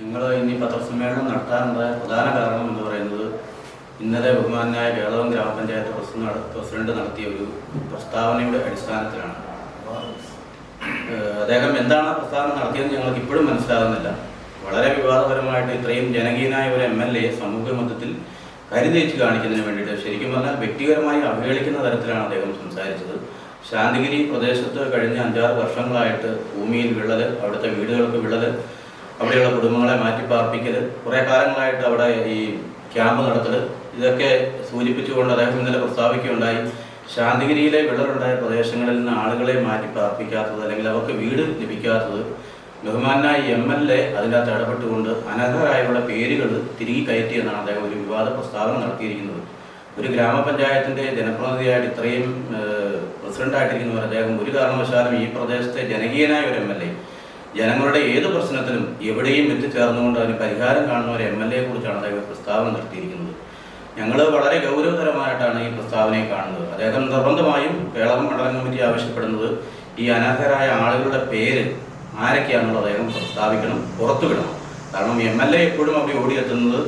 ഞങ്ങൾ ഇനി പത്രസമ്മേളനം നടത്താനുള്ള പ്രധാന കാരണം എന്ന് പറയുന്നത് ഇന്നലെ ബഹുമാനായ കേളവം ഗ്രാമപഞ്ചായത്ത് പ്രസിഡന്റ് പ്രസിഡന്റ് നടത്തിയ ഒരു പ്രസ്താവനയുടെ അടിസ്ഥാനത്തിലാണ്. അദ്ദേഹം എന്താണ് പ്രസ്താവന നടത്തിയതെന്ന് ഞങ്ങൾക്ക് ഇപ്പോഴും മനസ്സിലാകുന്നില്ല. വളരെ വിവാദപരമായിട്ട് ഇത്രയും ജനകീയനായ ഒരു എം എൽ എ സമൂഹ മധ്യത്തിൽ കരുതേച്ച് കാണിക്കുന്നതിന് വേണ്ടിയിട്ട് ശരിക്കും പറഞ്ഞാൽ വ്യക്തിപരമായി അവഹേളിക്കുന്ന തരത്തിലാണ് അദ്ദേഹം സംസാരിച്ചത്. ശാന്തിഗിരി പ്രദേശത്ത് കഴിഞ്ഞ അഞ്ചാറ് വർഷങ്ങളായിട്ട് ഭൂമിയിൽ വിള്ളൽ അവിടുത്തെ വീടുകൾക്ക് വിള്ളൽ അവിടെയുള്ള കുടുംബങ്ങളെ മാറ്റിപ്പാർപ്പിക്കൽ കുറേ കാലങ്ങളായിട്ട് അവിടെ ഈ ക്യാമ്പ് നടത്തൽ ഇതൊക്കെ സൂചിപ്പിച്ചുകൊണ്ട് അദ്ദേഹം ഇന്നലെ പ്രസ്താവിക്കുകയുണ്ടായി. ശാന്തിഗിരിയിലെ വിളറുണ്ടായ പ്രദേശങ്ങളിൽ നിന്ന് ആളുകളെ മാറ്റി പാർപ്പിക്കാത്തത് അല്ലെങ്കിൽ അവർക്ക് വീട് ലഭിക്കാത്തത് ബഹുമാനായ എം എൽ എ അതിനകത്ത് ഇടപെട്ടുകൊണ്ട് അനർഹരായുള്ള പേരുകൾ തിരികെ കയറ്റിയെന്നാണ് അദ്ദേഹം ഒരു വിവാദ പ്രസ്താവന നടത്തിയിരിക്കുന്നത്. ഒരു ഗ്രാമപഞ്ചായത്തിന്റെ ജനപ്രതിനിധിയായിട്ട് ഇത്രയും ഏഹ്, പ്രസിഡന്റായിട്ടിരിക്കുന്നവർ അദ്ദേഹം ഒരു കാരണവശാലും ഈ പ്രദേശത്തെ ജനകീയനായ ഒരു എം എൽ എ ജനങ്ങളുടെ ഏത് പ്രശ്നത്തിലും എവിടെയും എത്തിച്ചേർന്നുകൊണ്ട് അതിന് പരിഹാരം കാണുന്ന ഒരു എം എൽ എയെ കുറിച്ചാണ് അദ്ദേഹം പ്രസ്താവന നടത്തിയിരിക്കുന്നത്. ഞങ്ങൾ വളരെ ഗൗരവതരമായിട്ടാണ് ഈ പ്രസ്താവനയെ കാണുന്നത്. അദ്ദേഹം നിർബന്ധമായും കേളകം മണ്ഡലം കമ്മിറ്റി ആവശ്യപ്പെടുന്നത് ഈ അനർഹരായ ആളുകളുടെ പേര് ആരൊക്കെയാണെന്നുള്ളത് അദ്ദേഹം പ്രസ്താവിക്കണം പുറത്തുവിടണം. കാരണം എം എൽ എ എപ്പോഴും അവിടെ ഓടിയെത്തുന്നത്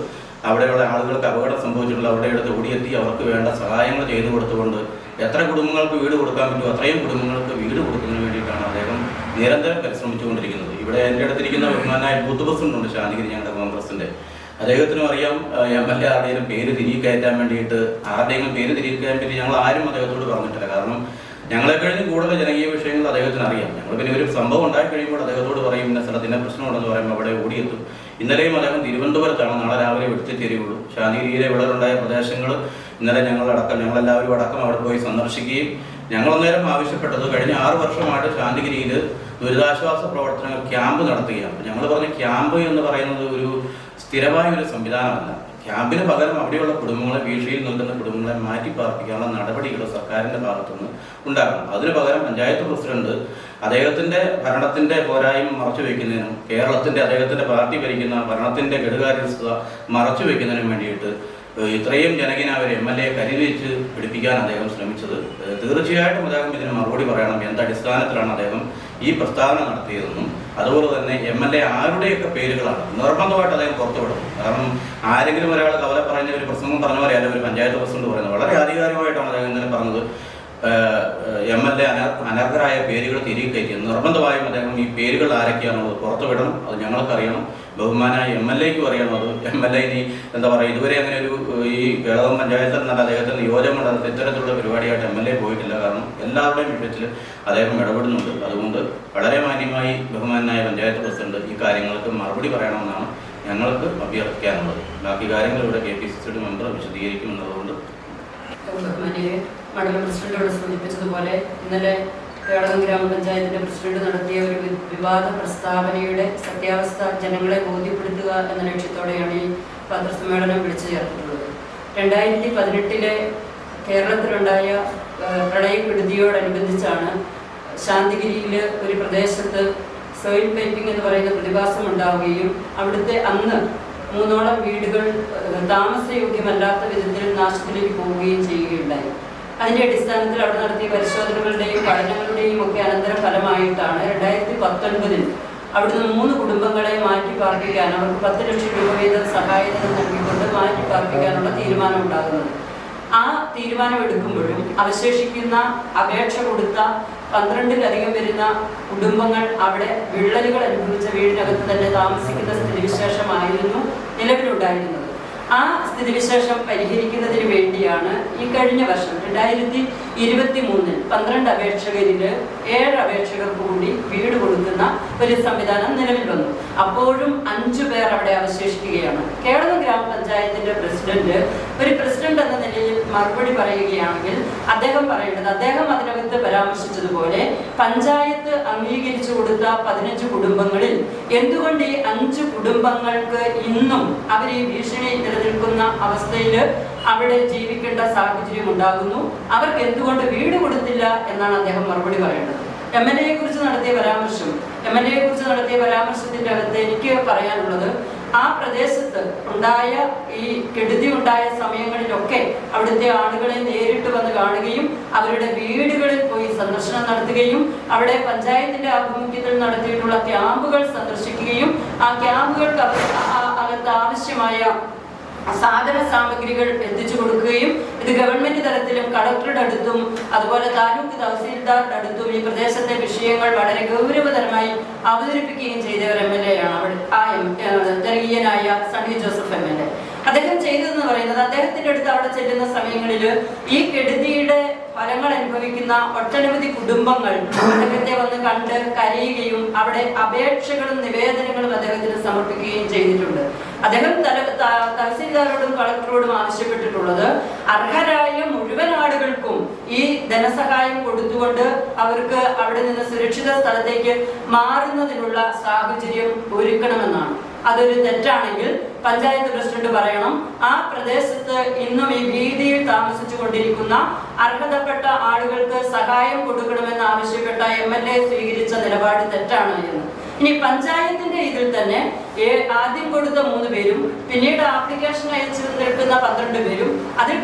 അവിടെയുള്ള ആളുകൾക്ക് അപകടം സംഭവിച്ചിട്ടുള്ള അവിടെ എടുത്ത് ഓടിയെത്തി അവർക്ക് വേണ്ട സഹായങ്ങൾ ചെയ്തു കൊടുത്തുകൊണ്ട് എത്ര കുടുംബങ്ങൾക്ക് വീട് കൊടുക്കാൻ പറ്റുമോ അത്രയും കുടുംബങ്ങൾക്ക് വീട് കൊടുക്കുന്നതിന് വേണ്ടിയിട്ടാണ് അദ്ദേഹം നിരന്തരം പരിശ്രമിച്ചുകൊണ്ടിരിക്കുന്നത്. ഇവിടെ എന്റെ അടുത്തിരിക്കുന്ന ബഹുമാനായ ബൂത്ത് പ്രസിഡന്റ് ശാന്തിഗിരി ഞങ്ങളുടെ കോൺഗ്രസിന്റെ. അദ്ദേഹത്തിനും അറിയാം എം എൽ എ ആരുടെയും പേര് തിരികെ കയറ്റാൻ വേണ്ടിയിട്ട് ആരുടെയെങ്കിലും പേര് തിരികെ കയറ്റാൻ വേണ്ടി ഞങ്ങൾ ആരും അദ്ദേഹത്തോട് പറഞ്ഞിട്ടില്ല. കാരണം ഞങ്ങളെ കഴിഞ്ഞ് കൂടുതൽ ജനകീയ വിഷയങ്ങൾ അദ്ദേഹത്തിന് അറിയാം. ഞങ്ങൾ പിന്നെ ഒരു സംഭവം ഉണ്ടായി കഴിയുമ്പോൾ അദ്ദേഹത്തോട് പറയും ഇന്ന സ്ഥലത്ത് ഇന്ന പ്രശ്നമുണ്ടെന്ന് പറയുമ്പോൾ അവിടെ ഓടിയെത്തും. ഇന്നലെയും അദ്ദേഹം തിരുവനന്തപുരത്താണ് നാളെ രാവിലെ എടുത്തെത്തിയിരിക്കുള്ളൂ ശാന്തിഗിരിയിലെ വിളറുണ്ടായ പ്രദേശങ്ങൾ ഇന്നലെ ഞങ്ങളടക്കം ഞങ്ങളെല്ലാവരും അടക്കം അവിടെ പോയി സന്ദർശിക്കുകയും ഞങ്ങൾ അന്നേരം ആവശ്യപ്പെട്ടത് കഴിഞ്ഞ ആറ് വർഷമായിട്ട് ശാന്തിഗിരിയിൽ ദുരിതാശ്വാസ പ്രവർത്തനങ്ങൾ ക്യാമ്പ് നടത്തുകയാണ്. അപ്പോൾ ഞങ്ങൾ പറഞ്ഞ ക്യാമ്പ് എന്ന് പറയുന്നത് ഒരു സ്ഥിരമായ ഒരു സംവിധാനമല്ല. ക്യാമ്പിന് പകരം അവിടെയുള്ള കുടുംബങ്ങളെ വീഴ്ചയിൽ നിൽക്കുന്ന കുടുംബങ്ങളെ മാറ്റി പാർപ്പിക്കാനുള്ള നടപടികൾ സർക്കാരിന്റെ ഭാഗത്തുനിന്ന് ഉണ്ടാകണം അതിനു പകരം പഞ്ചായത്ത് പ്രസിഡന്റ് അദ്ദേഹത്തിന്റെ ഭരണത്തിന്റെ പോരായ്മ മറച്ചു വെക്കുന്നതിനും കേരളത്തിന്റെ അദ്ദേഹത്തിന്റെ പാർട്ടി ഭരിക്കുന്ന ഭരണത്തിന്റെ കെടുകാര്യസ്ഥത മറച്ചു വെക്കുന്നതിനും വേണ്ടിയിട്ട് ഇത്രയും ജനകിനെ അവർ എം എൽ എ കരുതിച്ച് പിടിപ്പിക്കാൻ അദ്ദേഹം ശ്രമിച്ചത്. തീർച്ചയായിട്ടും അദ്ദേഹം ഇതിന് മറുപടി പറയണം. എന്ത് അടിസ്ഥാനത്തിലാണ് അദ്ദേഹം ഈ പ്രസ്താവന നടത്തിയതെന്നും അതുപോലെ തന്നെ എം എൽ എ ആരുടെയൊക്കെ പേരുകളാണ്? നിർബന്ധമായിട്ട് അദ്ദേഹം പുറത്തുവിടും കാരണം ആരെങ്കിലും ഒരാൾ കവല പറഞ്ഞ ഒരു പ്രസംഗം പറഞ്ഞ പോലെ അല്ലെങ്കിൽ ഒരു പഞ്ചായത്ത് പ്രസിഡന്റ് പറയുന്നത്. വളരെ ആധികാരികമായിട്ടാണ് അദ്ദേഹം ഇന്നലെ പറഞ്ഞത്. അനർഹരായ പേരുകൾ തിരികെ കയറ്റി നിർബന്ധമായും അദ്ദേഹം ഈ പേരുകൾ ആരൊക്കെയാണുള്ളത് പുറത്തുവിടണം. അത് ഞങ്ങൾക്കറിയണം. ബഹുമാനായ എം എൽ എക്കും അറിയണം. അത് എം എൽ എ ഇനി എന്താ പറയുക ഇതുവരെ അങ്ങനെ ഒരു ഈ കേരളം പഞ്ചായത്തിൽ നിന്നല്ല അദ്ദേഹത്തിന് നിയോജക മണ്ഡലത്തിൽ ഇത്തരത്തിലുള്ള പരിപാടിയായിട്ട് എം എൽ എ പോയിട്ടില്ല. കാരണം എല്ലാവരുടെയും വിഷയത്തിൽ അദ്ദേഹം ഇടപെടുന്നുണ്ട്. അതുകൊണ്ട് വളരെ മാന്യമായി ബഹുമാനായ പഞ്ചായത്ത് പ്രസിഡന്റ് ഈ കാര്യങ്ങൾക്ക് മറുപടി പറയണമെന്നാണ് ഞങ്ങൾക്ക് അഭ്യർത്ഥിക്കാനുള്ളത്. ബാക്കി കാര്യങ്ങൾ ഇവിടെ കെ പി സി സിയുടെ മെമ്പർ വിശദീകരിക്കും എന്നതുകൊണ്ട് ബഹുമാനിയെ മണ്ഡലം പ്രസിഡന്റോട് സൂചിപ്പിച്ചതുപോലെ ഇന്നലെ കേരളം ഗ്രാമപഞ്ചായത്തിന്റെ പ്രസിഡന്റ് നടത്തിയ ഒരു വിവാദ പ്രസ്താവനയുടെ സത്യാവസ്ഥ ജനങ്ങളെ ബോധ്യപ്പെടുത്തുക എന്ന ലക്ഷ്യത്തോടെയാണ് ഈ പത്രസമ്മേളനം വിളിച്ചു ചേർത്തിട്ടുള്ളത്. രണ്ടായിരത്തി പതിനെട്ടിലെ കേരളത്തിലുണ്ടായ പ്രളയക്കെടുതിയോടനുബന്ധിച്ചാണ് ശാന്തിഗിരിയിൽ ഒരു പ്രദേശത്ത് സോയിൽ പൈപ്പിംഗ് എന്ന് പറയുന്ന പ്രതിഭാസം ഉണ്ടാവുകയും അവിടുത്തെ അന്ന് മൂന്നോളം വീടുകൾ താമസയോഗ്യമല്ലാത്ത വിധത്തിൽ നാശത്തിലേക്ക് പോവുകയും ചെയ്യുകയുണ്ടായി. അതിന്റെ അടിസ്ഥാനത്തിൽ അവിടെ നടത്തിയ പരിശോധനകളുടെയും പഠനങ്ങളുടെയും ഒക്കെ അനന്തര ഫലമായിട്ടാണ് രണ്ടായിരത്തി പത്തൊൻപതിൽ അവിടുന്ന് മൂന്ന് കുടുംബങ്ങളെ മാറ്റി പാർപ്പിക്കാൻ അവർക്ക് പത്ത് ലക്ഷം രൂപ വീതം സഹായധനം നൽകിക്കൊണ്ട് മാറ്റി പാർപ്പിക്കാനുള്ള തീരുമാനം ഉണ്ടാകുന്നത് ആ തീരുമാനം എടുക്കുമ്പോഴും അവശേഷിക്കുന്ന അപേക്ഷ കൊടുത്ത പന്ത്രണ്ടിലധികം വരുന്ന കുടുംബങ്ങൾ അവിടെ വിള്ളലുകൾ അനുഭവിച്ച വീടിനകത്ത് തന്നെ താമസിക്കുന്ന സ്ഥിതിവിശേഷമായിരുന്നു നിലവിലുണ്ടായിരുന്നത്. ആ സ്ഥിതിവിശേഷം പരിഹരിക്കുന്നതിന് വേണ്ടിയാണ് ഈ കഴിഞ്ഞ വർഷം രണ്ടായിരത്തി ഇരുപത്തി മൂന്നിൽ പന്ത്രണ്ട് അപേക്ഷകരിൽ ഏഴ് അപേക്ഷകർക്ക് കൂടി വീട് കൊടുക്കുന്ന ഒരു സംവിധാനം നിലവിൽ വന്നു. അപ്പോഴും അഞ്ചു പേർ അവിടെ അവശേഷിക്കുകയാണ്. കേരള ഗ്രാമപഞ്ചായത്തിന്റെ പ്രസിഡന്റ് ഒരു പ്രസിഡന്റ് എന്ന നിലയിൽ മറുപടി പറയുകയാണെങ്കിൽ അദ്ദേഹം പറയേണ്ടത് അദ്ദേഹം അതിനകത്ത് പരാമർശിച്ചതുപോലെ പഞ്ചായത്ത് അംഗീകരിച്ചു കൊടുത്ത പതിനഞ്ച് കുടുംബങ്ങളിൽ എന്തുകൊണ്ട് ഈ അഞ്ച് കുടുംബങ്ങൾക്ക് ഇന്നും അവർ ഈ ഭീഷണി നിലനിൽക്കുന്ന അവസ്ഥയിൽ അവിടെ ജീവിക്കേണ്ട സാഹചര്യം ഉണ്ടാകുന്നു. അവർക്ക് എന്തുകൊണ്ട് വീട് കൊടുത്തില്ല എന്നാണ് അദ്ദേഹം മറുപടി പറയേണ്ടത് എം എൽ എയെ കുറിച്ച് നടത്തിയ പരാമർശം എം എൽ എയെ കുറിച്ച് നടത്തിയ പരാമർശത്തിന്റെ അകത്ത് എനിക്ക് പറയാനുള്ളത് ആ പ്രദേശത്ത് ഉണ്ടായ ഈ കെടുതി ഉണ്ടായ സമയങ്ങളിലൊക്കെ അവിടുത്തെ ആളുകളെ നേരിട്ട് വന്ന് കാണുകയും അവരുടെ വീടുകളിൽ പോയി സന്ദർശനം നടത്തുകയും അവിടെ പഞ്ചായത്തിന്റെ ആഭിമുഖ്യത്തിൽ നടത്തിയിട്ടുള്ള ക്യാമ്പുകൾ സന്ദർശിക്കുകയും ആ ക്യാമ്പുകൾക്ക് അകത്ത് ആവശ്യമായ സാധന സാമഗ്രികൾ എത്തിച്ചു കൊടുക്കുകയും ഇത് ഗവൺമെന്റ് തലത്തിലും കളക്ടറുടെ അടുത്തും അതുപോലെ താലൂക്ക് തഹസീൽദാറുടെ അടുത്തും ഈ പ്രദേശത്തെ വിഷയങ്ങൾ വളരെ ഗൗരവതരമായി അവതരിപ്പിക്കുകയും ചെയ്ത ഒരു എം എൽ എ ആണ് ആ ജനകീയനായ Sunny Joseph M L A അദ്ദേഹം ചെയ്തതെന്ന് പറയുന്നത് അദ്ദേഹത്തിന്റെ അടുത്ത് അവിടെ ചെല്ലുന്ന സമയങ്ങളിൽ ഈ കെടുതിയുടെ ഫലങ്ങൾ അനുഭവിക്കുന്ന ഒട്ടനവധി കുടുംബങ്ങൾ അദ്ദേഹത്തെ വന്ന് കണ്ട് കരയുകയും അവിടെ അപേക്ഷകളും നിവേദനങ്ങളും അദ്ദേഹത്തിന് സമർപ്പിക്കുകയും ചെയ്തിട്ടുണ്ട്. അദ്ദേഹം തഹസീൽദാരോടും കളക്ടറോടും ആവശ്യപ്പെട്ടിട്ടുള്ളത് അർഹരായ മുഴുവൻ ആളുകൾക്കും ഈ ധനസഹായം കൊടുത്തുകൊണ്ട് അവർക്ക് അവിടെ നിന്ന് സുരക്ഷിത സ്ഥലത്തേക്ക് മാറുന്നതിനുള്ള സാഹചര്യം ഒരുക്കണമെന്നാണ്. അതൊരു തെറ്റാണെങ്കിൽ പഞ്ചായത്ത് പ്രസിഡന്റ് പറയണം ആ പ്രദേശത്ത് ഇന്നും ഈ ഭീതിയിൽ താമസിച്ചു കൊണ്ടിരിക്കുന്ന അർഹതപ്പെട്ട ആളുകൾക്ക് സഹായം കൊടുക്കണമെന്ന് ആവശ്യപ്പെട്ട എം എൽ എ സ്വീകരിച്ച നിലപാട് തെറ്റാണ് എന്ന്. ഇനി പഞ്ചായത്തിന്റെ ഇതിൽ തന്നെ ആദ്യം കൊടുത്ത മൂന്ന് പേരും പിന്നീട് ആപ്ലിക്കേഷൻ അയച്ചു നിൽക്കുന്ന പന്ത്രണ്ട് പേരും അതിൽ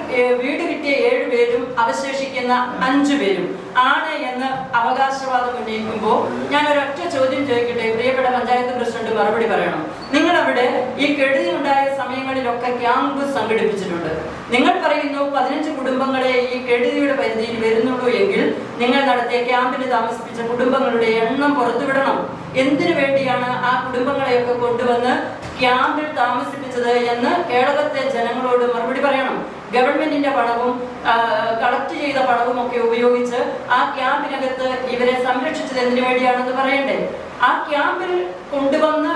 വീട് കിട്ടിയ ഏഴ് പേരും അവശേഷിക്കുന്ന അഞ്ചു പേരും ആണ് എന്ന് അവകാശവാദം ഉന്നയിക്കുമ്പോൾ ഞാൻ ഒരൊറ്റ ചോദ്യം ചോദിക്കട്ടെ? പ്രിയപ്പെട്ട പഞ്ചായത്ത് പ്രസിഡന്റ് മറുപടി പറയണം. നിങ്ങൾ അവിടെ ഈ കെടുതി ഉണ്ടായ സമയങ്ങളിലൊക്കെ ക്യാമ്പ് സംഘടിപ്പിച്ചിട്ടുണ്ട്. നിങ്ങൾ പറയുന്നു പതിനഞ്ച് കുടുംബങ്ങളെ ഈ കെടുതിയുടെ പരിധിയിൽ വരുന്നുള്ളൂ എങ്കിൽ നിങ്ങൾ നടത്തിയ ക്യാമ്പിൽ താമസിപ്പിച്ച കുടുംബങ്ങളുടെ എണ്ണം പുറത്തുവിടണം. എന്തിനു വേണ്ടിയാണ് ആ കുടുംബങ്ങളെയൊക്കെ കൊണ്ടുവന്ന് ക്യാമ്പിൽ താമസിപ്പിച്ചത് എന്ന് കേരളത്തെ ജനങ്ങളോട് മറുപടി പറയണം. ഗവൺമെന്റിന്റെ പണവും കളക്ട് ചെയ്ത പണവും ഒക്കെ ഉപയോഗിച്ച് ആ ക്യാമ്പിനകത്ത് ഇവരെ സംരക്ഷിച്ചത് എന്തിനു വേണ്ടിയാണെന്ന് പറയണ്ടേ? ആ ക്യാമ്പിൽ കൊണ്ടുവന്ന്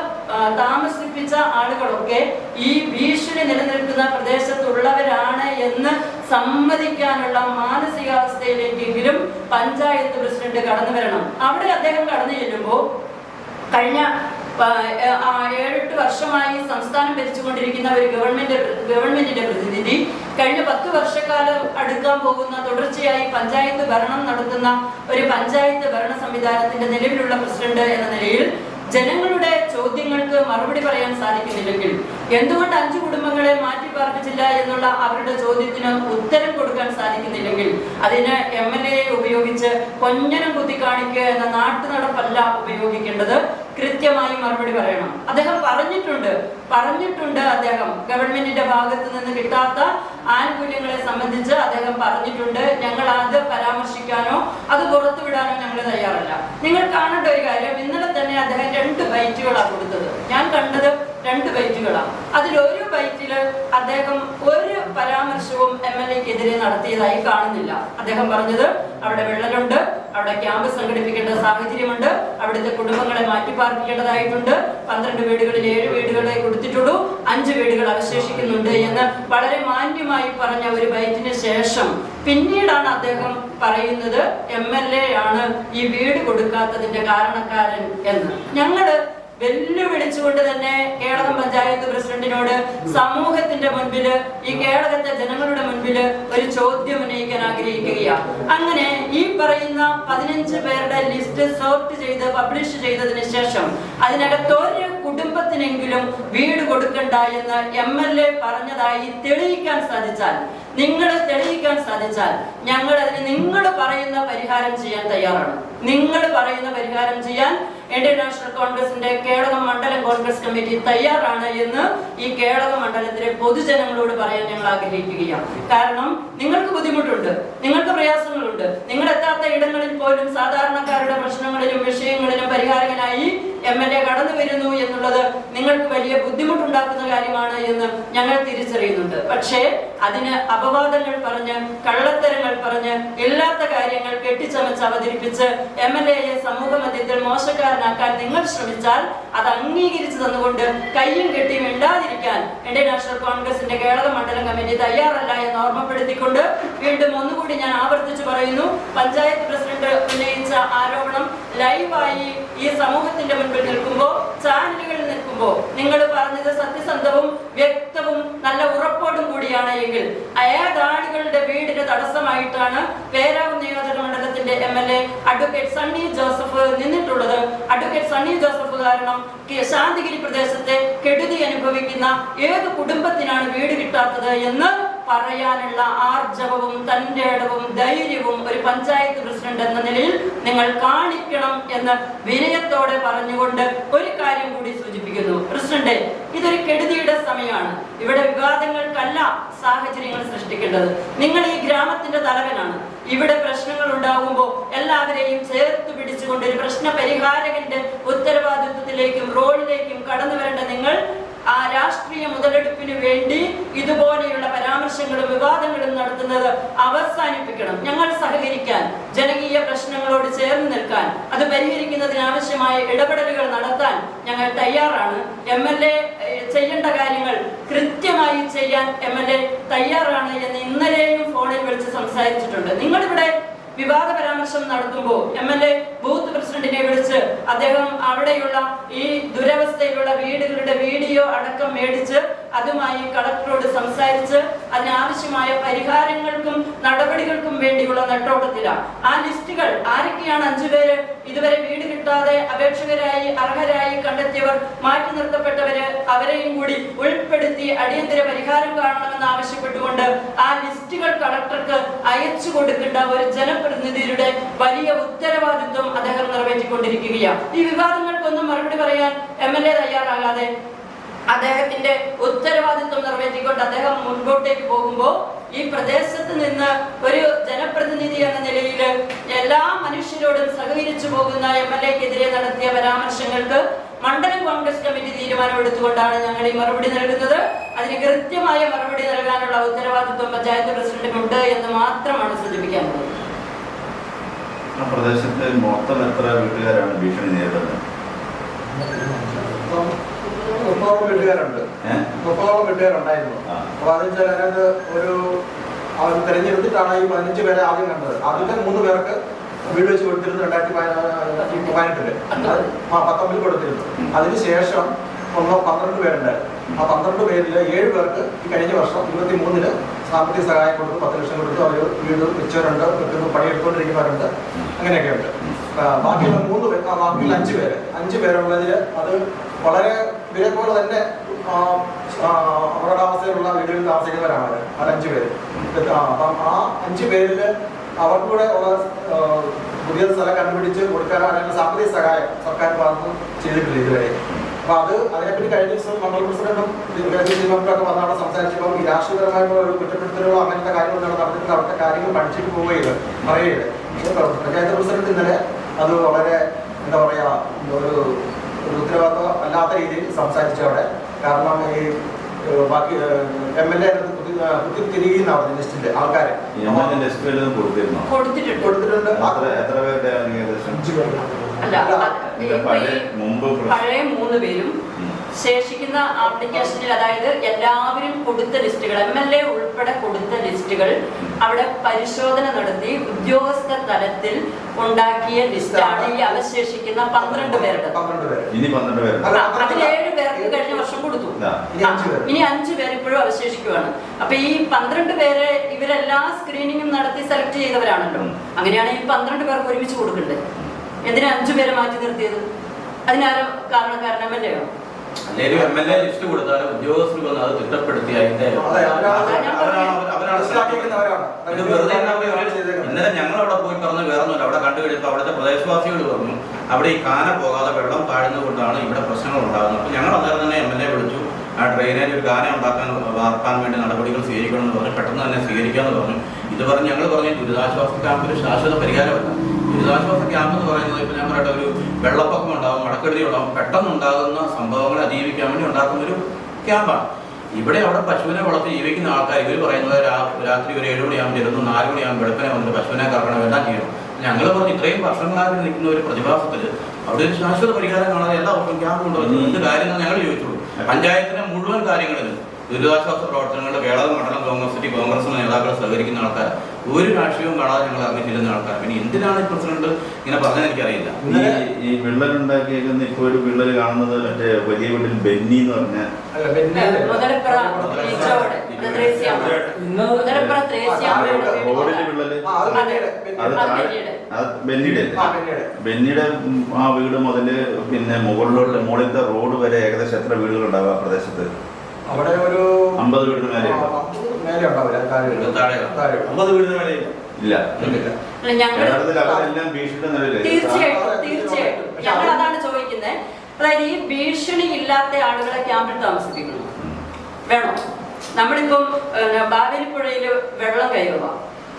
താമസിപ്പിച്ച ആളുകളൊക്കെ ഈ ഭീഷണി നിലനിൽക്കുന്ന പ്രദേശത്തുള്ളവരാണ് എന്ന് സമ്മതിക്കാനുള്ള മാനസികാവസ്ഥയിലേക്കെങ്കിലും പഞ്ചായത്ത് പ്രസിഡന്റ് കടന്നു വരണം. അവിടെ അദ്ദേഹം കടന്നു ചെല്ലുമ്പോൾ കഴിഞ്ഞ ഏഴെട്ട് വർഷമായി സംസ്ഥാനം ഭരിച്ചുകൊണ്ടിരിക്കുന്ന ഒരു ഗവൺമെന്റ് ഗവൺമെന്റിന്റെ പ്രതിനിധി കഴിഞ്ഞ പത്ത് വർഷക്കാലം അടുക്കാൻ പോകുന്ന തുടർച്ചയായി പഞ്ചായത്ത് ഭരണം നടത്തുന്ന ഒരു പഞ്ചായത്ത് ഭരണ സംവിധാനത്തിന്റെ നിലവിലുള്ള പ്രസിഡന്റ് എന്ന നിലയിൽ ജനങ്ങളുടെ ചോദ്യങ്ങൾക്ക് മറുപടി പറയാൻ സാധിക്കുന്നില്ലെങ്കിൽ എന്തുകൊണ്ട് അഞ്ചു കുടുംബങ്ങളെ മാറ്റി പാർപ്പിച്ചില്ല എന്നുള്ള അവരുടെ ചോദ്യത്തിന് ഉത്തരം കൊടുക്കാൻ സാധിക്കുന്നില്ലെങ്കിൽ അതിന് എം എൽ എ ഉപയോഗിച്ച് കൊഞ്ഞനം കുത്തിക്കാണിക്കുക എന്ന എന്ന നാട്ടുനടപ്പല്ല ഉപയോഗിക്കേണ്ടത്. കൃത്യമായി മറുപടി പറയണം. അദ്ദേഹം പറഞ്ഞിട്ടുണ്ട് പറഞ്ഞിട്ടുണ്ട് അദ്ദേഹം. ഗവൺമെന്റിന്റെ ഭാഗത്ത് നിന്ന് കിട്ടാത്ത ആനുകൂല്യങ്ങളെ സംബന്ധിച്ച് അദ്ദേഹം പറഞ്ഞിട്ടുണ്ട് ഞങ്ങൾ അത് പരാമർശിക്കാനോ അത് പുറത്തുവിടാനോ ഞങ്ങൾ തയ്യാറല്ല. നിങ്ങൾ കാണേണ്ട ഒരു കാര്യം ഇന്നലെ തന്നെ അദ്ദേഹം രണ്ട് ബൈറ്റുകളാണ് കൊടുത്തത്. ഞാൻ കണ്ടത് രണ്ട് ബൈറ്റുകളാണ് അതിലൊരു ബൈറ്റിൽ അദ്ദേഹം ഒരു പരാമർശവും എം എൽ എക്കെതിരെ നടത്തിയതായി കാണുന്നില്ല. അദ്ദേഹം പറഞ്ഞത് അവിടെ വെള്ളലുണ്ട് അവിടെ ക്യാമ്പ് സംഘടിപ്പിക്കേണ്ട സാഹചര്യമുണ്ട് അവിടുത്തെ കുടുംബങ്ങളെ മാറ്റി പാർപ്പിക്കേണ്ടതായിട്ടുണ്ട് പന്ത്രണ്ട് വീടുകളിൽ ഏഴ് വീടുകളെ കൊടുത്തിട്ടുള്ളൂ അഞ്ച് വീടുകൾ അവശേഷിക്കുന്നുണ്ട് എന്ന് വളരെ മാന്യമായി പറഞ്ഞ ഒരു ബൈറ്റിന് ശേഷം പിന്നീടാണ് അദ്ദേഹം പറയുന്നത് എം എൽ എ ആണ് ഈ വീട് കൊടുക്കാത്തതിന്റെ കാരണക്കാരൻ എന്ന്. ഞങ്ങൾ വെല്ലുവിളിച്ചുകൊണ്ട് തന്നെ കേരളം പഞ്ചായത്ത് പ്രസിഡന്റിനോട് സമൂഹത്തിന്റെ മുൻപിൽ ഈ കേരളത്തെ ജനങ്ങളുടെ മുൻപിൽ ഒരു ചോദ്യം ഉന്നയിക്കാൻ ആഗ്രഹിക്കുകയാണ്. അങ്ങനെ ഈ പറയുന്ന പതിനഞ്ച് പേരുടെ ലിസ്റ്റ് സോർട്ട് ചെയ്ത് പബ്ലിഷ് ചെയ്തതിന് ശേഷം അതിനകത്ത് ഒരു കുടുംബത്തിനെങ്കിലും വീട് കൊടുക്കണ്ട എന്ന് എം എൽ എ പറഞ്ഞതായി തെളിയിക്കാൻ സാധിച്ചാൽ നിങ്ങൾ തെളിയിക്കാൻ സാധിച്ചാൽ ഞങ്ങൾ അതിന് നിങ്ങൾ പറയുന്ന പരിഹാരം ചെയ്യാൻ തയ്യാറാണ്. നിങ്ങൾ പറയുന്ന പരിഹാരം ചെയ്യാൻ ഇന്ത്യൻ നാഷണൽ കോൺഗ്രസിന്റെ കേരളം മണ്ഡലം കോൺഗ്രസ് കമ്മിറ്റി തയ്യാറാണ് എന്ന് ഈ കേരള മണ്ഡലത്തിലെ പൊതുജനങ്ങളോട് പറയാൻ ഞങ്ങൾ ആഗ്രഹിക്കുകയാണ്. കാരണം നിങ്ങൾക്ക് ബുദ്ധിമുട്ടുണ്ട് നിങ്ങൾക്ക് പ്രയാസങ്ങളുണ്ട്. നിങ്ങൾ എത്താത്ത ഇടങ്ങളിൽ പോലും സാധാരണക്കാരുടെ പ്രശ്നങ്ങളിലും വിഷയങ്ങളിലും പരിഹാരകനായി എം എൽ എ കടന്നു വരുന്നു എന്നുള്ളത് നിങ്ങൾക്ക് വലിയ ബുദ്ധിമുട്ടുണ്ടാക്കുന്ന കാര്യമാണ് എന്ന് ഞങ്ങൾ തിരിച്ചറിയുന്നുണ്ട്. പക്ഷേ അതിന് അപവാദങ്ങൾ പറഞ്ഞ് കള്ളത്തരങ്ങൾ പറഞ്ഞ് ഇല്ലാത്ത കാര്യങ്ങൾ കെട്ടിച്ചമച്ച് അവതരിപ്പിച്ച് എം എൽ എയെ സമൂഹ മധ്യത്തിൽ മോശക്കാരനാക്കാൻ നിങ്ങൾ ശ്രമിച്ചാൽ അത് അംഗീകരിച്ചു തന്നുകൊണ്ട് കയ്യും കെട്ടിയും ഇണ്ടാതിരിക്കാൻ ഇന്ത്യൻ നാഷണൽ കോൺഗ്രസിന്റെ കേരള മണ്ഡലം കമ്മിറ്റി തയ്യാറല്ല എന്ന് ഓർമ്മപ്പെടുത്തിക്കൊണ്ട് വീണ്ടും ഒന്നുകൂടി ഞാൻ ആവർത്തിച്ചു പറയുന്നു. പഞ്ചായത്ത് പ്രസിഡന്റ് ഉന്നയിച്ച ആരോപണം ലൈവായി ഈ സമൂഹത്തിന്റെ മുൻപിൽ നിൽക്കുമ്പോൾ ചാനലുകളിൽ നിൽക്കുമ്പോൾ നിങ്ങൾ പറഞ്ഞത് സത്യസന്ധവും വ്യക്തവും നല്ല ഉറപ്പോടും കൂടിയാണ് എങ്കിൽ ഏതാളുകളുടെ വീടിന് തടസ്സമായിട്ടാണ് പേരാവ് നിയോജക മണ്ഡലത്തിന്റെ M L A advocate Sunny Joseph നിന്നിട്ടുള്ളത്. Advocate Sunny Joseph കാരണം ശാന്തിഗിരി പ്രദേശത്തെ കെടുതി അനുഭവിക്കുന്ന ഏത് കുടുംബത്തിനാണ് വീട് കിട്ടാത്തത് എന്ന് പറയാനുള്ള ആർജവവും തന്റെ ഇടവും ധൈര്യവും ഒരു പഞ്ചായത്ത് പ്രസിഡന്റ് എന്ന നിലയിൽ നിങ്ങൾ കാണിക്കണം എന്ന് വിനയത്തോടെ പറഞ്ഞുകൊണ്ട് ഒരു കാര്യം കൂടി സൂചിപ്പിക്കുന്നു. പ്രസിഡന്റ് ഇതൊരു കെടുതിയുടെ സമയമാണ്. ഇവിടെ വിവാദങ്ങൾക്കല്ല സാഹചര്യങ്ങൾ സൃഷ്ടിക്കേണ്ടത്. നിങ്ങൾ ഈ ഗ്രാമത്തിന്റെ തലവനാണ്. ഇവിടെ പ്രശ്നങ്ങൾ ഉണ്ടാകുമ്പോൾ എല്ലാവരെയും ചേർത്ത് പിടിച്ചുകൊണ്ട് ഒരു പ്രശ്ന പരിഹാരകന്റെ ഉത്തരവാദിത്വത്തിലേക്കും റോളിലേക്കും കടന്നു വരേണ്ട നിങ്ങൾ ആ രാഷ്ട്രീയ മുതലെടുപ്പിന് വേണ്ടി ഇതുപോലെയുള്ള പരാമർശങ്ങളും വിവാദങ്ങളും നടത്തുന്നത് അവസാനിപ്പിക്കണം. ഞങ്ങൾ സഹകരിക്കാൻ ജനകീയ പ്രശ്നങ്ങളോട് ചേർന്ന് നിൽക്കാൻ അത് പരിഹരിക്കുന്നതിന് ആവശ്യമായ ഇടപെടലുകൾ നടത്താൻ ഞങ്ങൾ തയ്യാറാണ്. എം എൽ എ ചെയ്യേണ്ട കാര്യങ്ങൾ കൃത്യമായി ചെയ്യാൻ എം എൽ എ തയ്യാറാണ് എന്ന് ഇന്നലെയും ഫോണിൽ വിളിച്ച് സംസാരിച്ചിട്ടുണ്ട്. നിങ്ങളിവിടെ വിവാദ പരാമർശം നടത്തുമ്പോൾ എം എൽ എ ബൂത്ത് പ്രസിഡന്റിനെ വിളിച്ച് അദ്ദേഹം അവിടെയുള്ള ഈ ദുരവസ്ഥയിലുള്ള വീടുകളുടെ വീഡിയോ അടക്കം മേടിച്ച് അതുമായി കളക്ടറോട് സംസാരിച്ച് അതിനാവശ്യമായ പരിഹാരങ്ങൾക്കും നടപടികൾക്കും വേണ്ടിയുള്ള നെട്ടോട്ടത്തിലാണ്. ആ ലിസ്റ്റുകൾ ആരൊക്കെയാണ് അഞ്ചുപേര് ഇതുവരെ വീട് കിട്ടാതെ അപേക്ഷകരായി അർഹരായി കണ്ടെത്തിയവർ മാറ്റി നിർത്തപ്പെട്ടവര് അവരെയും കൂടി ഉൾപ്പെടുത്തി അടിയന്തര പരിഹാരം കാണണമെന്ന് ആവശ്യപ്പെട്ടുകൊണ്ട് ആ ലിസ്റ്റുകൾ കളക്ടർക്ക് അയച്ചു കൊടുക്കേണ്ട ഒരു ജനപ്രതിനിധിയുടെ വലിയ ഉത്തരവാദിത്വം അദ്ദേഹം നിറവേറ്റിക്കൊണ്ടിരിക്കുകയാണ്. ഈ വിവാദങ്ങൾക്കൊന്നും മറുപടി പറയാൻ എം എൽ എ തയ്യാറാകാതെ അദ്ദേഹത്തിന്റെ ഉത്തരവാദിത്വം നിറവേറ്റിക്കൊണ്ട് അദ്ദേഹം മുൻപോട്ടേക്ക് പോകുമ്പോൾ ഈ പ്രദേശത്ത് നിന്ന് ഒരു ജനപ്രതിനിധി എന്ന നിലയിൽ എല്ലാ മനുഷ്യരോടും സഹകരിച്ചു പോകുന്ന എം എൽ എക്കെതിരെ നടത്തിയ പരാമർശങ്ങൾക്ക് മണ്ഡലം കോൺഗ്രസ് കമ്മിറ്റി തീരുമാനമെടുത്തുകൊണ്ടാണ് ഞങ്ങൾ ഈ മറുപടി നൽകുന്നത്. അതിന് കൃത്യമായ മറുപടി നൽകാനുള്ള ഉത്തരവാദിത്വം പഞ്ചായത്ത് പ്രസിഡന്റിനുണ്ട് എന്ന് മാത്രമാണ് സൂചിപ്പിക്കാനുള്ളത്. ആ പ്രദേശത്ത് മൊത്തം എത്ര വീട്ടുകാരാണ് ഭീഷണി നേരിടുന്നത് മുപ്പതോളം വീട്ടുകാരുണ്ട്. ഏഹ് മുപ്പതോളം വീട്ടുകാരുണ്ടായിരുന്നു. അപ്പോൾ അപ്പൊ അതിൽ ചില അതിനകത്ത് ഒരു അവർ തെരഞ്ഞെടുത്തിട്ടാണ് ഈ പതിനഞ്ച് പേരെ ആദ്യം കണ്ടത്. ആദ്യത്തെ മൂന്ന് പേർക്ക് വീട് വെച്ച് കൊടുത്തിരുന്നു രണ്ടായിരത്തി പതിനാ- പതിനെട്ടിൽ. പത്തൊമ്പതിൽ കൊടുത്തിരുന്നു. അതിനുശേഷം ഒന്നോ പന്ത്രണ്ട് പേരുണ്ടായിരുന്നു. ആ പന്ത്രണ്ട് പേരിൽ ഏഴ് പേർക്ക് ഈ കഴിഞ്ഞ വർഷം ഇരുപത്തി മൂന്നിൽ സാമ്പത്തിക സഹായം കൊടുത്ത് പത്ത് ലക്ഷം കൊടുത്ത് അവർ വീട് വെച്ചവരുണ്ട് വെക്കുന്നു പണിയെടുത്തുകൊണ്ടിരിക്കുന്നവരുണ്ട് അങ്ങനെയൊക്കെ ഉണ്ട് ബാക്കിയുള്ള മൂന്ന് പേർ ആ, ബാക്കിയുള്ള അഞ്ച് പേര്. അഞ്ച് പേരുള്ളതിൽ അത് വളരെ ഇവരെ പോലെ തന്നെ അപകടാവസ്ഥയിലുള്ള വീടുകളിൽ താമസിക്കുന്നവരാണ് അവർ ആ അഞ്ച് പേര്. അപ്പം ആ അഞ്ച് പേരിൽ അവർക്കൂടെ ഉള്ള പുതിയ സ്ഥലം കണ്ടുപിടിച്ച് കൊടുക്കാൻ അല്ലെങ്കിൽ സാമ്പത്തിക സഹായം സർക്കാർ ഭാഗത്തുനിന്ന് ചെയ്തിട്ടില്ല ഇതുവരെ. അപ്പൊ അത് അതിനെപ്പറ്റി കഴിഞ്ഞ ദിവസം മണ്ഡലം പ്രസിഡന്റും ഒക്കെ വന്നാണ് സംസാരിച്ചപ്പോൾ നിരാശകരമായിട്ടുള്ള ഒരു കുറ്റപ്പെടുത്തലുകളോ അങ്ങനത്തെ കാര്യങ്ങളൊന്നും നടന്നിട്ട് അവിടുത്തെ കാര്യങ്ങൾ പഠിച്ചിട്ട് പോവുകയില്ല പറയുകയില്ല പക്ഷേ പഞ്ചായത്ത് പ്രസിഡന്റ് ഇന്നലെ അത് വളരെ എന്താ പറയാ ഒരു ഒരു ഉത്തരവാദിത്വം അല്ലാത്ത രീതിയിൽ സംസാരിച്ചു അവിടെ. കാരണം ഈ ബാക്കി എം എൽ എ കുത്തി തിരികുന്ന അവിടെ ലിസ്റ്റിന്റെ ആൾക്കാരെ. കൊടുത്തിട്ടുണ്ട്. കൊടുത്തിട്ടുണ്ട്. അഞ്ച് പേര്. അല്ല പഴയ മൂന്ന് പേരും ശേഷിക്കുന്ന ആപ്ലിക്കേഷനിൽ അതായത് എല്ലാവരും കൊടുത്ത ലിസ്റ്റുകൾ എം എൽ എ ഉൾപ്പെടെ കൊടുത്ത ലിസ്റ്റുകൾ അവിടെ പരിശോധന നടത്തി ഉദ്യോഗസ്ഥ തലത്തിൽ ഉണ്ടാക്കിയ ലിസ്റ്റാണ് ഈ അവശേഷിക്കുന്ന പന്ത്രണ്ട് പേരുടെ. അതിൽ ഏഴ് പേർക്ക് കഴിഞ്ഞ വർഷം കൊടുത്തു. ഇനി അഞ്ച് പേര്. ഇപ്പോഴും അവശേഷിക്കുവാണ്. അപ്പൊ ഈ പന്ത്രണ്ട് പേരെ ഇവരെല്ലാ സ്ക്രീനിങ്ങും നടത്തി സെലക്ട് ചെയ്തവരാണല്ലോ. അങ്ങനെയാണ് അങ്ങനെയാണെങ്കിൽ ഈ പന്ത്രണ്ട് പേർക്ക് ഒരുമിച്ച് കൊടുക്കണ്ടേ? എന്തിനാ അഞ്ചു പേരെ മാറ്റി നിർത്തിയത്? അതിനാരോ കാരണക്കാരൻ എം എൽ എയോ അല്ലെങ്കിൽ എം എൽ എ ലിസ്റ്റ് കൊടുത്താൽ ഉദ്യോഗസ്ഥർ വന്ന് അത് തിട്ടപ്പെടുത്തി അതിന്റെ. ഇന്നലെ ഞങ്ങൾ അവിടെ പോയി പറഞ്ഞ് വേറൊന്നുമില്ല. അവിടെ കണ്ടു കഴിഞ്ഞപ്പോൾ അവിടുത്തെ പ്രദേശവാസികൾ പറഞ്ഞു അവിടെ ഈ കാന പോകാതെ വെള്ളം താഴ്ന്നുകൊണ്ടാണ് ഇവിടെ പ്രശ്നങ്ങൾ ഉണ്ടാകുന്നത്. അപ്പൊ ഞങ്ങൾ അന്നേരം തന്നെ എം എൽ എ വിളിച്ചു. ആ ഡ്രെയിനേജ് ഒരു കാന ഉണ്ടാക്കാൻ വാർക്കാൻ വേണ്ടി നടപടികൾ സ്വീകരിക്കണമെന്ന് പറഞ്ഞു. പെട്ടെന്ന് തന്നെ സ്വീകരിക്കാമെന്ന് പറഞ്ഞു. ഇത് പറഞ്ഞ് ഞങ്ങൾ പറഞ്ഞു ദുരിതാശ്വാസ ക്യാമ്പിന് ശാശ്വത പരിഹാരമല്ല. ദുരിതാശ്വാസ ക്യാമ്പ് എന്ന് പറയുന്നത് ഇപ്പൊ ഞാൻ പറയട്ടെ ഒരു വെള്ളപ്പൊക്കം ഉണ്ടാകും മടക്കെടുതി ഉണ്ടാകും പെട്ടെന്ന് ഉണ്ടാകുന്ന സംഭവങ്ങളെ അതിജീവിക്കാൻ വേണ്ടി ഉണ്ടാക്കുന്ന ഒരു ക്യാമ്പാണ്. ഇവിടെ അവിടെ പശുവിനെ വളർത്തി ജീവിക്കുന്ന ആൾക്കാർ ഇവർ പറയുന്നത് രാത്രി ഒരു ഏഴ് മണിയാകുമ്പോൾ ചെല്ലുന്നു നാല് മണിയാകുമ്പോൾ വെളുപ്പിനെ വന്നിട്ട് പശുവിനെ കറക്കണം എല്ലാം ചെയ്യണം ഞങ്ങൾ പറഞ്ഞു ഇത്രയും വർഷങ്ങളായി നിൽക്കുന്ന ഒരു പ്രതിഭാസത്തിൽ അവിടെ ഒരു ശാശ്വത പരിഹാരം കാണാതെ എല്ലാ വർഷവും ക്യാമ്പ് കൊണ്ടുവന്നു എന്ത് കാര്യം എന്ന് ഞങ്ങൾ ചോദിച്ചുള്ളൂ പഞ്ചായത്തിന്റെ മുഴുവൻ കാര്യങ്ങളിലും ദുരിതാശ്വാസ പ്രവർത്തനങ്ങളുടെ കേരള മണ്ഡലം കോൺഗ്രസ് സിറ്റി കോൺഗ്രസ് നേതാക്കളെ സഹകരിക്കുന്ന ആൾക്കാർ ഒരു രാഷ്ട്രീയവും കാണാതെ ഞങ്ങൾ അറിഞ്ഞിരുന്ന ആൾക്കാർ പിന്നെ എന്തിനാണ് ഈ പ്രസിഡന്റ് ഇങ്ങനെ പറഞ്ഞത് എനിക്കറിയില്ല. ഈ ഈ വിള്ളൽ ഉണ്ടാക്കിയേക്കുന്ന ഇപ്പൊ ഒരു വിള്ളൽ കാണുന്നത് മറ്റേ വലിയ വീട്ടിൽ ബെന്നി എന്ന് പറഞ്ഞ വിള്ളൽ. അത് ബെന്നിയുടെ. അത് ബെന്നിയുടെ ആ, വീട് മുതൽ പിന്നെ മുകളിലോട്ട് മുകളിലത്തെ റോഡ് വരെ ഏകദേശം എത്ര വീടുകൾ ഉണ്ടാവും ആ പ്രദേശത്ത്? അവിടെ ഒരു അമ്പത് വീടിന് മേലെ മേലെ ഉണ്ടാവില്ല താഴെ അമ്പത് വീടിന് മേലെയില്ല ഇല്ല. യഥാർത്ഥത്തിൽ അവരെല്ലാം ഭീഷണിയുടെ തീർച്ചയായിട്ടും തീർച്ചയായിട്ടും. ഞങ്ങൾ അതാണ് ചോദിക്കുന്നത് അതായത് ഈ ഭീഷണി ഇല്ലാത്ത ആളുകളെ ക്യാമ്പിൽ താമസിപ്പിക്കണം വേണോ? നമ്മളിപ്പം ബാവലിപ്പുഴയിൽ വെള്ളം കയറുക.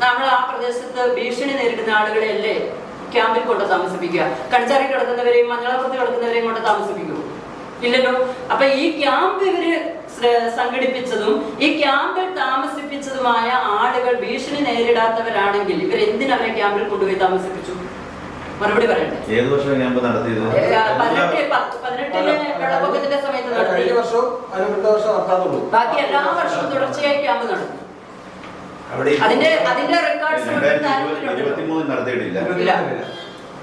നമ്മൾ ആ പ്രദേശത്ത് ഭീഷണി നേരിടുന്ന ആളുകളെയല്ലേ ക്യാമ്പിൽ കൊണ്ട് താമസിപ്പിക്കുക? കണിച്ചാറി കിടക്കുന്നവരെയും മഞ്ഞളപ്പുറത്ത് കിടക്കുന്നവരെയും കൊണ്ട് താമസിപ്പിക്കും. ഇല്ലല്ലോ? അപ്പൊ ഈ ക്യാമ്പ് ഇവർ സംഘടിപ്പിച്ചതും ഈ ക്യാമ്പിൽ താമസിപ്പിച്ചതുമായ ആളുകൾ ഭീഷണി നേരിടാത്തവരാണെങ്കിൽ ഇവർ എന്തിനവരെ ക്യാമ്പിൽ കൊണ്ടുപോയി താമസിപ്പിച്ചു? മറുപടി പറയട്ടെ. ഏത് വർഷം ക്യാമ്പ് നടത്തിയത്? പതിനെട്ടിലെ വെള്ളപ്പൊക്കത്തിന്റെ സമയത്ത് നടത്തി ബാക്കി എല്ലാ വർഷവും തുടർച്ചയായി ക്യാമ്പ് നടത്തും അവിടെ അതിന്റെ അതിന്റെ റെക്കോർഡ്സ് നടത്തിയിട്ടില്ല.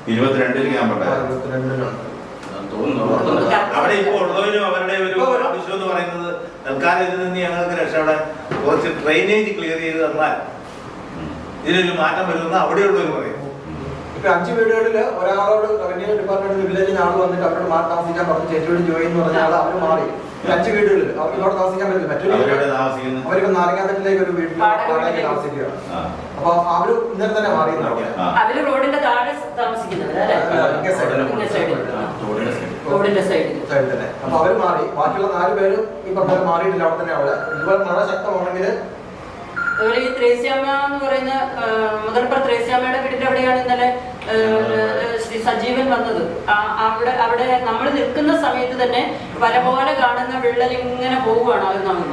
ഇരുപത്തിരണ്ടിൽ ക്യാമ്പ് ഉണ്ടായിരുന്നു തോന്നുന്നു. അവിടെ ഇപ്പോൾ ഉള്ളവരും അവരുടെ ഒരു ഇപ്പോ ഒരു- ആവശ്യം എന്ന് പറയുന്നത് തൽക്കാലം ഇതിൽ നിന്ന് ഞങ്ങൾക്ക് രക്ഷപ്പെടാൻ കുറച്ച് ഡ്രെയിനേജ് ക്ലിയർ ചെയ്ത് തന്നാൽ ഇതിനൊരു മാറ്റം വരുമെന്ന് അവിടെയുള്ളവർ പറയും ഇപ്പൊ അഞ്ച് വീടുകളിൽ ഒരാളോട് റവന്യൂ ഡിപ്പാർട്ട്മെന്റ് വില്ലേജിൽ ആൾ വന്നിട്ട് അവരോട് മാറി താമസിക്കാൻ പറഞ്ഞു ചേച്ചിയോട് ജോയി എന്ന് പറഞ്ഞ ആൾ അവർ മാറി. അഞ്ച് വീടുകളിൽ അവർക്ക് ഇവിടെ താമസിക്കാൻ പറ്റില്ല. മറ്റൊരു അവരിപ്പോ അവർക്ക് നാരങ്ങാത്തട്ടിലേക്ക് ഒരു വീട്ടിൽ വാടകയ്ക്ക് താമസിക്കുകയാണ്. അപ്പൊ അവർ ഇന്നലെ തന്നെ. അവർ റോഡിന്റെ താഴെ താമസിക്കുന്നത് അല്ലേ? ഇങ്ങേ സൈഡിൽ. റോഡിന്റെ സൈഡിൽ. തന്നെ അപ്പൊ അവർ മാറി. ബാക്കിയുള്ള നാല് പേരും ഈ പറഞ്ഞ മാറിയിട്ടില്ല അവിടെ തന്നെ അവിടെ. ഇവിടെ മഴ ശക്തമാണെങ്കിൽ അതുപോലെ ഈ ത്രേസ്യാമ്മ എന്ന് പറയുന്ന മുതൽപ്പുറ ത്രേസ്യാമ്മയുടെ വീടിന്റെ അവിടെയാണ് ഇന്നലെ ശ്രീ സജീവൻ വന്നത്. ആ, അവിടെ അവിടെ നമ്മൾ നിൽക്കുന്ന സമയത്ത് തന്നെ വര പോലെ കാണുന്ന വിള്ളൽ ഇങ്ങനെ പോവുകയാണ്. അത് നമ്മൾ